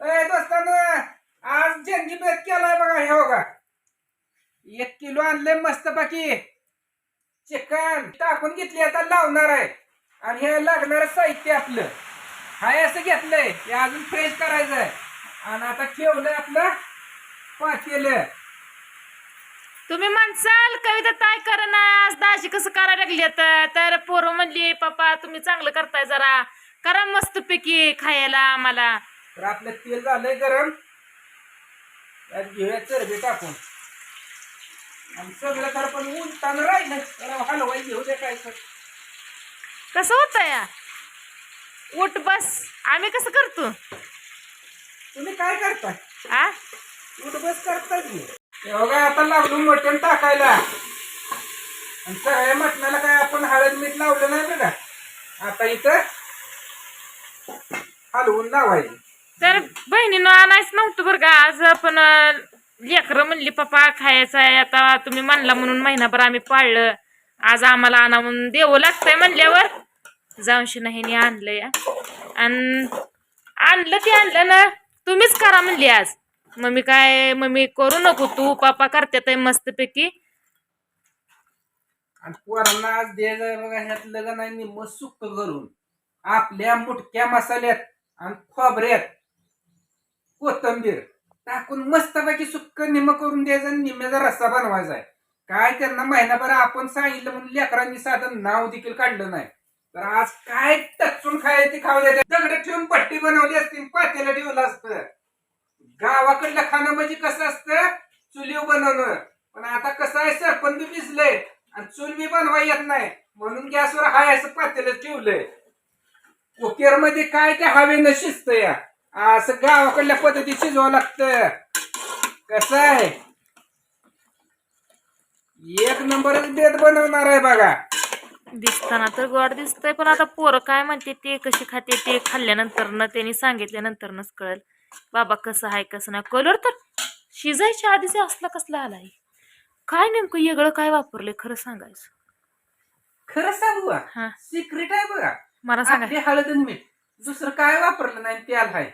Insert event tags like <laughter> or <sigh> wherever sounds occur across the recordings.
ए दोस्तानं आज जंगी बेत केलाय बघा हे बघा. एक किलो आणले मस्त बाकी चिकन टाकून घेतली आता लावणार आहे. आणि हे लागणार साहित्य आपलं. हाय असं घेतलंय. हे अजून फ्रेश करायचं आहे. आणि आता ठेवलंय आपलं पातेलं. तुम्ही म्हणसाल कविता काय करा आज दाशी कसं करायला लागली आता? तर पोरं म्हणली पप्पा तुम्ही चांगलं करताय जरा. करा मस्त पैकी खायला आम्हाला. तर आपलं तेल झालंय गरम. त्यात घेऊया चरबी टाकून. आणि सगळं तर पण उलटानं राहिलं. तर हलवाई घेऊ दे काय तर. कसं होतं या? उठ बस. आम्ही कसं करतो? तुम्ही काय करताय? आ? उठ बस करताय की हे बघा आता लागलो मटण टाकायला. आणि सगळ्या मटणाला काय आपण हळद मीठ लावलं नाही बघा. आता इथं हलवून लावायचं. तर बहिणीनं आणायच नव्हतं बरं का. आज आपण लेकरं म्हणली पप्पा खायचं आहे आता. तुम्ही म्हणला म्हणून महिनाभर आम्ही पाळलं. आज आम्हाला आणा म्हणून देवं लागतंय म्हणल्यावर जाऊनशी नाही आणलंय आणि आणलं ते आणलं ना तुम्हीच करा म्हणली आज. मम्मी काय मम्मी करू नको तू पप्पा करतात मस्तपैकी. आणि पोरांना आज द्यायचं बघा ह्यातलं नाही सुक्क करून. आपल्या मुटक्या मसाल्यात आणि खोबऱ्यात. कोथंबीर टाकून मस्तपैकी सुक्क निम करून द्यायचं आणि निम्म्याचा रस्सा बनवायचा आहे. काय त्यांना महिनाभर आपण सांगितलं म्हणून लेकरांनी साधं नाव देखील काढलं नाही. तर आज काय टचून खायला ते खाऊ द्या. दगड ठेवून पट्टी बनवली असती पातेला ठेवलं असतं. गावाकडलं खाणं म्हणजे कसं असतं? चुलीव बनवणं. पण आता कसं आहे सरपण बी भिजलंय आणि चूल बी बनवा येत नाही. म्हणून गॅसवर हाय असं पातेलं ठेवलंय. कुकेरमध्ये काय ते हवेनं शिजतं या. असं गावाकडल्या पद्धतीत शिजवावं लागतं. कसं आहे? एक नंबरच बेत बनवणार आहे बघा. दिसताना तर गोड दिसतंय पण आता पोरं काय म्हणते ते कशी खाते ते खाल्ल्यानंतर न त्यांनी सांगितल्यानंतरच कळेल. बाबा कसं आहे कसं नाही. कलर तर शिजायच्या आधीच असला कसला आलाय. काय नेमकं वेगळं काय वापरलंय खरं सांगायचं. खरं सांगू हा. सिक्रेट आहे बघा. मला सांगा. आपली हळद आणि मीठ. दुसरं काय वापरलं नाही ते आलं आहे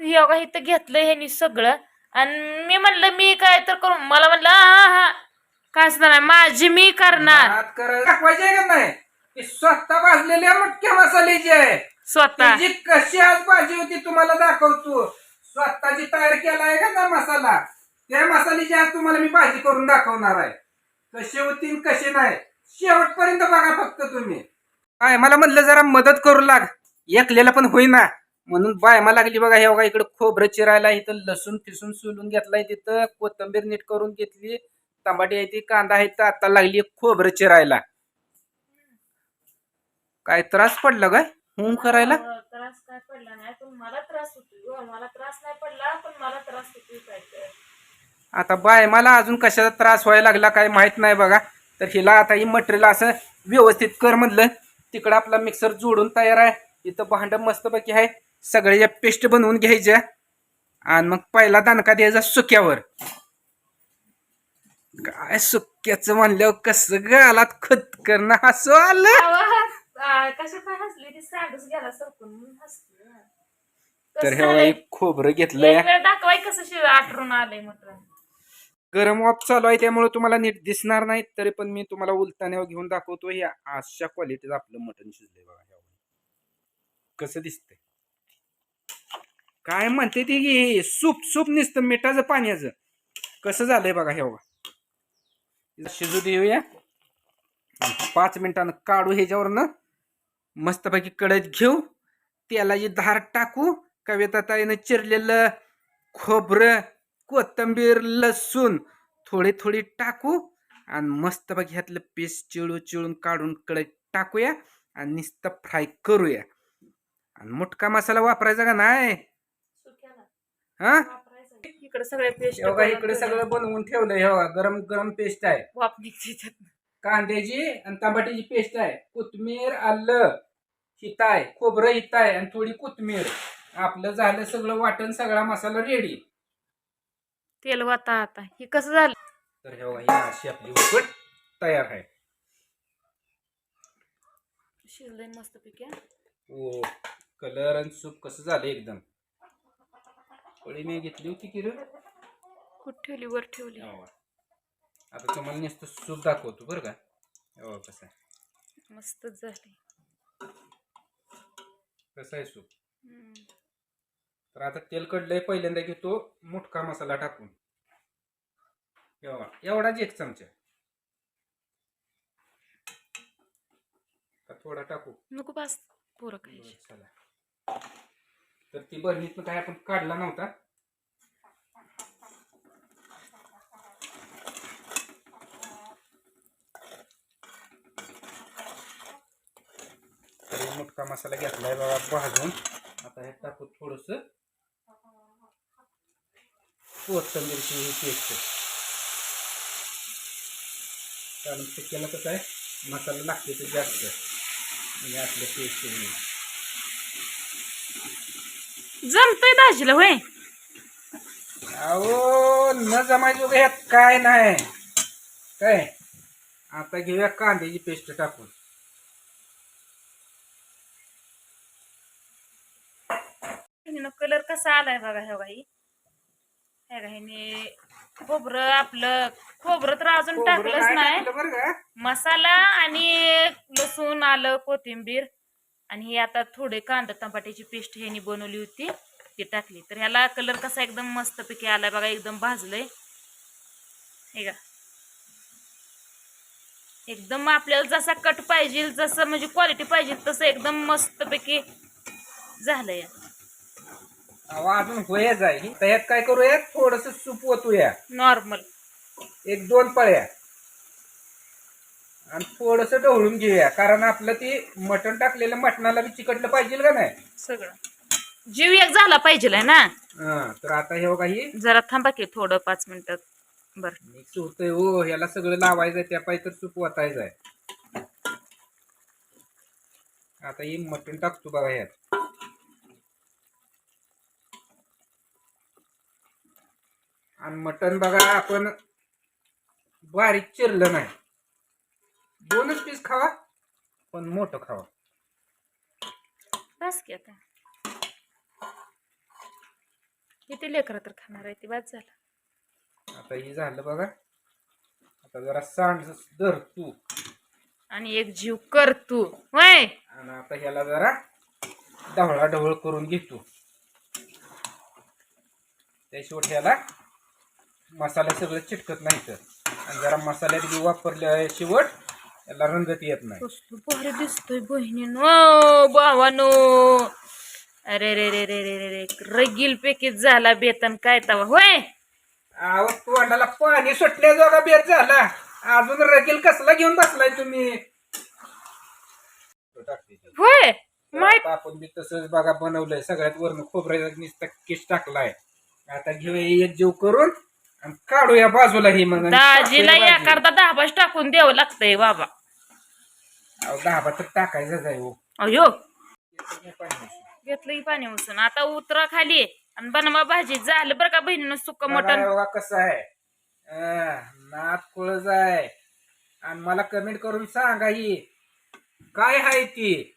योगा इथं घेतलं ह्यानी सगळं. आणि मी म्हणलं मी काय तर करू? मला म्हणलं हा हा काय सुद्धा नाही माझी मी करणार. भात करायला दाखवायचे का नाही? ती स्वतः भाजलेल्या मटक्या मसाल्याची आहे. स्वतः. जी कशी आज भाजी होती तुम्हाला दाखवतो. स्वतःची तयार केला आहे का ना मसाला? त्या मसाल्याची आज तुम्हाला मी भाजी करून दाखवणार आहे. कशी होती आणि कशी नाही? शेवटपर्यंत बघा फक्त तुम्ही. काय मला म्हणलं जरा मदत करू लाग. एकलेला पण होईना. म्हणून बायमा लागली बघा हे बघा इकडे खोबरं चिरायला इथं लसूण फिसून सोलून घेतलाय तिथं कोथंबीर नीट करून घेतली टमाटे आहे ती कांदा आहे तर आता लागली खोबरं चिरायला काय त्रास पडला काय हूं करायला? त्रास काय पडला नाही पण मला त्रास होतो मला त्रास नाही पडला पण मला त्रास होतो काय आता बाय मला अजून कशाचा त्रास व्हायला लागला काय माहीत नाही बघा. तर हिला आता ही मटेरियल असं व्यवस्थित कर म्हणलं. तिकडं आपला मिक्सर जोडून तयार आहे. इथं भांड मस्तपैकी आहे. सगळ्या पेस्ट बनवून घ्यायच्या आणि मग पहिला दणका द्यायचा सुक्यावर. काय सुक्याचं म्हणल्यावर कसं गालात खत करणं हसू आलं. तर हे खोबरं घेतलंय. गरम वाफ चालू आहे त्यामुळे तुम्हाला नीट दिसणार नाही तरी पण मी तुम्हाला उलटाण्यावर घेऊन दाखवतो. या अशा क्वालिटीचं आपलं मटण शिजलंय बघा. कसं दिसतंय? काय म्हणते ती की सूप सूप निसतं मिठाचं पाण्याचं. कसं झालंय बघा हे बघा. शिजू देऊया. आणि पाच मिनिटानं काढू ह्याच्यावरनं. मस्तपैकी कढईत घेऊ. तेलाची धार टाकू. कविताताईनं चिरलेलं खोबरं कोथिंबीर लसूण थोडी थोडी टाकू. आणि मस्तपैकी ह्यातलं पीस चिळू चिळून काढून कढईत टाकूया. आणि नुसतं फ्राय करूया. आणि मुटका मसाला वापरायचा का नाही? हा? इकडे सगळे पेस्ट हे बघा इकडे सगळं बनवून ठेवलंय हे बघा गरम गरम पेस्ट आहे. वाप निघते त्यातनं. कांद्याची आणि टमाट्याची पेस्ट आहे. कोथमीर आलं हिता आहे खोबरं हिता आहे आणि थोडी कोथमीर. आपलं झालं सगळं वाटण सगळा मसाला रेडी तेल वाता आता. हे कसं झालं? तर हे बघा ही अशी आपली उपट तयार आहे. शिजलंय मस्त पैकी ओ कलर आणि सूप कसं झालं एकदम. पळी मी घेतली होती की रे कुठं ठेवली? वर ठेवली. हो. आता तुम्हाला नुसतं सूप दाखवतो बरं का. हो कसं आहे? मस्तच झाली. कसं आहे सूप हम्म. तर आता तेल कडलंय पहिल्यांदा घेतो मुटका मसाला टाकून. बघा एवढाच एक चमचा. का थोडा टाकू? नको बस पोरं खायची. चला. तर ती बरणीतनं मसाला घेतलाय आता हे टाकू थोडस कोथिंबीरची पेस्ट. कारण आहे मसाला लागते ते जास्त. पेस्ट जमतय दाजीला होय. अहो न जमायचं ह्यात काय नाही. काय? आता घेऊया कांद्याची पेस्ट टाकून. कलर कसा आलाय बघा हे बाई. हे बघा ह्याने खोबरं आपलं खोबरं तर अजून खोबरं टाकलंच नाही नाही. टाकलं बरं का? मसाला आणि लसूण आलं कोथिंबीर. आणि हे आता थोडे कांदा टमाट्याची पेस्ट ह्यानी बनवली होती ती टाकली. तर ह्याला कलर कसा एकदम मस्तपैकी आलाय बघा एकदम भाजलंय. हे का एकदम आपल्याला जसा कट पाहिजे जसं म्हणजे क्वालिटी पाहिजे तसं एकदम मस्तपैकी झालंय. अहो अजून होया काय करूया थोडस सूप ओतूया. नॉर्मल एक दोन पळ्या. आणि थोडस ढवळून घेऊया. कारण आपलं ती मटण टाकलेलं मटणाला बी चिकटलं पाहिजे का नाही? सगळं. जीव एक झाला पाहिजे ना? हा, तर आता हे बघा ही जरा थांबा की थोडं पाच मिनिटात बरं. मिक्स होतंय हो ह्याला सगळं लावायचंय त्या पायी तर सूप ओतायचं आहे आता ही मटण टाकतो बघा ह्यात. आणि मटण बघा आपण बारीक चिरलं नाही. दोनच पीस खावा पण मोठं खावा. बस की आता. किती लेकरं तर खाणार आहे ती बाद झालं. आता हे झालं बघा. आता जरा सांड धर तू. आणि एक जीव कर तू. होय. आणि आता ह्याला जरा ढवळा ढवळ करून घेतो त्याशिवाय ह्याला मसाला सगळं चिटकत नाही तर आणि जरा मसाल्यात बी वापरल्या शेवट याला रंगत येत नाही. कसलं भारी दिसतोय बहिणीनो. भावानो. अरे रे रे रे रे रे रे. रगील पैकी झाला बेतन काय तवा. होय? अहो तोंडाला पाणी सुटल्या जोगा बेत झाला. अजून रगेल कसला घेऊन बसलाय तुम्ही? टाकते. होय माहीत आता आपण बी तसंच बघा बनवलंय. सगळ्यात वरण खोबऱ्याचा नुसता किस टाकलाय. आता घेऊया एक जीव करून आणि काढूया बाजूला ही मग आणि दाजीला टाकूया या बाजूला. करता दहा बाज टाकून द्यावं लागतंय बाबा. दहा तर टाकायचंच आहे हो. अयो पाणी. घेतलं की पाणी उचून आता उतरा खाली आणि बनवा भाजी. झालं बरं का बहिणीनं सुक बघा मटण. कसं आहे. अं, कुळच आहे आणि मला कमेंट करून सांगा ही. काय आहे ती?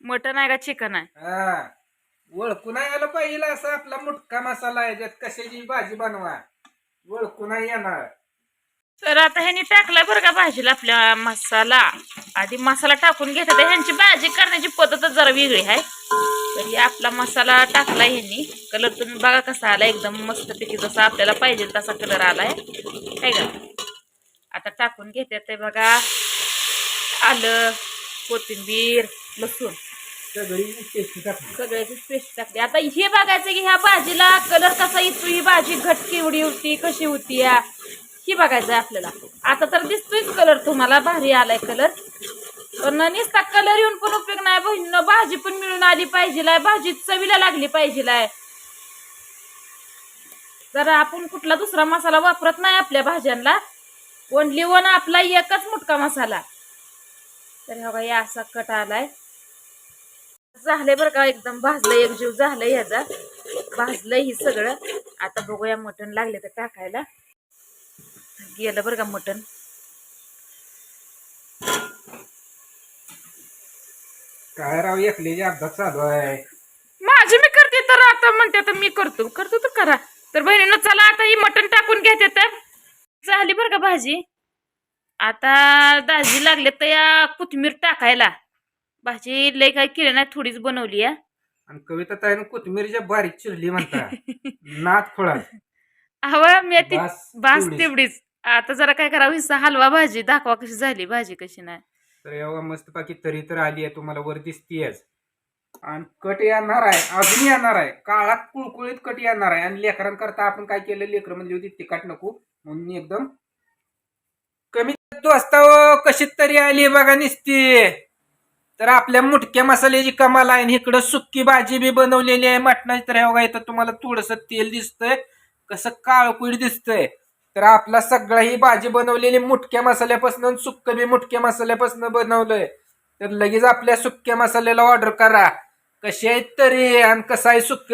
मटण आहे का चिकन आहे? हा. ओळखून यायला पाहिजे असा आपला मुटका मसाला आहे. त्यात कशाची भाजी बनवा. ओळखून येणार. तर आता ह्यांनी टाकला बरं का भाजीला आपल्या मसाला. आधी मसाला टाकून घेतात. ह्यांची भाजी करण्याची पद्धतच जरा वेगळी आहे. तरी आपला मसाला टाकला ह्यांनी. कलर तुम्ही बघा कसा आला एकदम मस्तपैकी जसा आपल्याला पाहिजे तसा कलर आलाय. काय का? आता टाकून घेतात ते बघा. आलं कोथिंबीर लसूण. सगळी सगळ्याची पेस्ट टाकली. आता हे बघायचं की ह्या भाजीला कलर कसा येतो? ही भाजी घट केवढी होती? कशी होती या? ही बघायचं आहे आपल्याला. आता तर दिसतोयच कलर तुम्हाला भारी आलाय कलर पण नुसता कलर येऊन पण उपयोग नाही बहिणीनं भाजी पण मिळून आली पाहिजे भाजी चवीला लागली पाहिजे जर आपण कुठला दुसरा मसाला वापरत नाही आपल्या भाज्यांना ओनली वन आपला एकच मुटका मसाला. तर हा बघा या असा कट आलाय. झालंय बरं का एकदम भाजलं एक जीव झालंय ह्याचा. भाजलंय ही सगळं. आता बघूया मटण लागले तर टाकायला. गेलं बरं का मटण. काय राव एकलेची अपघात चालू आहे. माझी मी करते तर आता म्हणते आता मी करतो. करतो तर करा. तर बहिणीनं चला आता ही मटण टाकून घेते तर. झाली बरं का भाजी? आता दाजी लागले तर या कोथिंबीर टाकायला. भाजी लय काय केली नाही थोडीच बनवली या. आणि कविता ताईनं कोथिंबीरच्या बारीक चिरली म्हणता. <laughs> नात खोळा हवा मी ती बास बास तेवढीच. तेवढीच. आता जरा काय करावं हलवा भाजी दाखवा कशी झाली भाजी कशी नाही. तर एवढा मस्त बाकी तरी तर आली आहे तुम्हाला वर दिसतीयच आणि कट येणार आहे अजून येणार आहे. काळात कुळकुळीत कट येणार आहे. आणि लेकरांकरता आपण काय केलं लेकर म्हणजे होती तिखट नको. म्हणून एकदम कमी दोस्ता हो, कशी तरी आली बघा निसती. तर आपल्या मुटक्या मसाल्याची कमाल आहे. आणि इकडं सुक्की भाजी बी बनवलेली आहे. मटणाची तर हे बघा इथं तुम्हाला थोडस तेल दिसतंय. कसं काळकुळ दिसतंय. तर आपला सगळा ही भाजी बनवलेली मुटक्या मसाल्यापासून सुक्क बी मुटक्या मसाल्यापासून बनवलंय. तर लगेच आपल्या सुक्क्या मसाल्याला ऑर्डर करा. कशी आहेत तरी आणि कसं आहे सुक्क?